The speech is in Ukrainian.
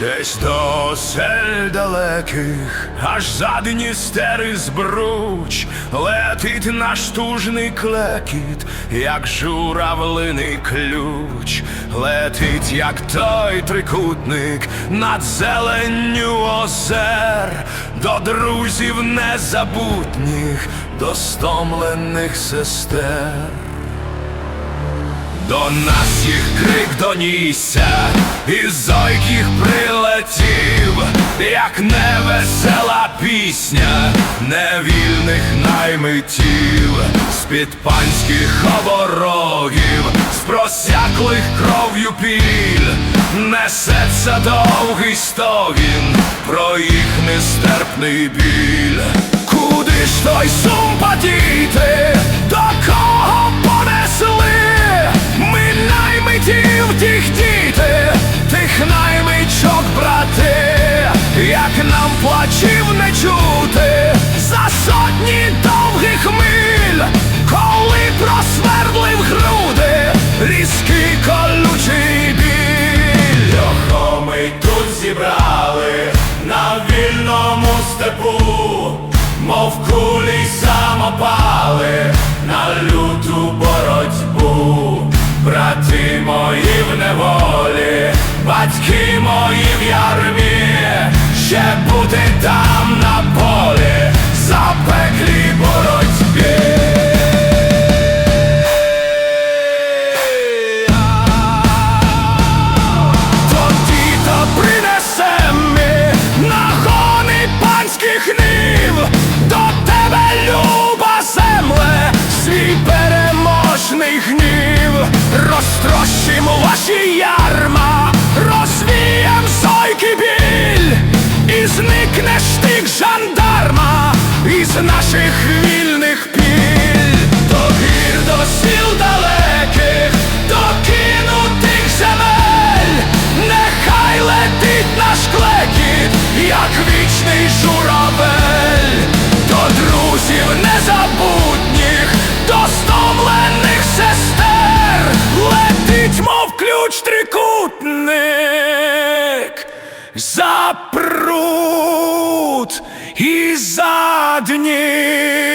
Десь до осель далеких, аж за Дністер і збруч, летить наш тужний клекіт, як журавлиний ключ, летить, як той трикутник над зеленню озер, до друзів незабутніх, до стомлених сестер. До нас їх крик донісся, і зойких прилетів, як невесела пісня невільних наймитів, з-під панських оборогів, з просяклих кров'ю піль, несеться довгий стогін про їх нестерпний біль. Куди ж той сум подіти, до кого нам плачів не чути за сотні довгих миль, коли просвердлив груди, різкий колючий біль. Його ми тут зібрали на вільному степу, мов кулі самопали на люту боротьбу. Брати мої в неволі, батьки мої в із наших вільних піль, до гір, до сіл далеких, до кинутих земель, нехай летить наш клекіт, як вічний журавель, до друзів незабутніх, до стомлених сестер, летить, мов ключ трикутник, за пруд і за Дністер.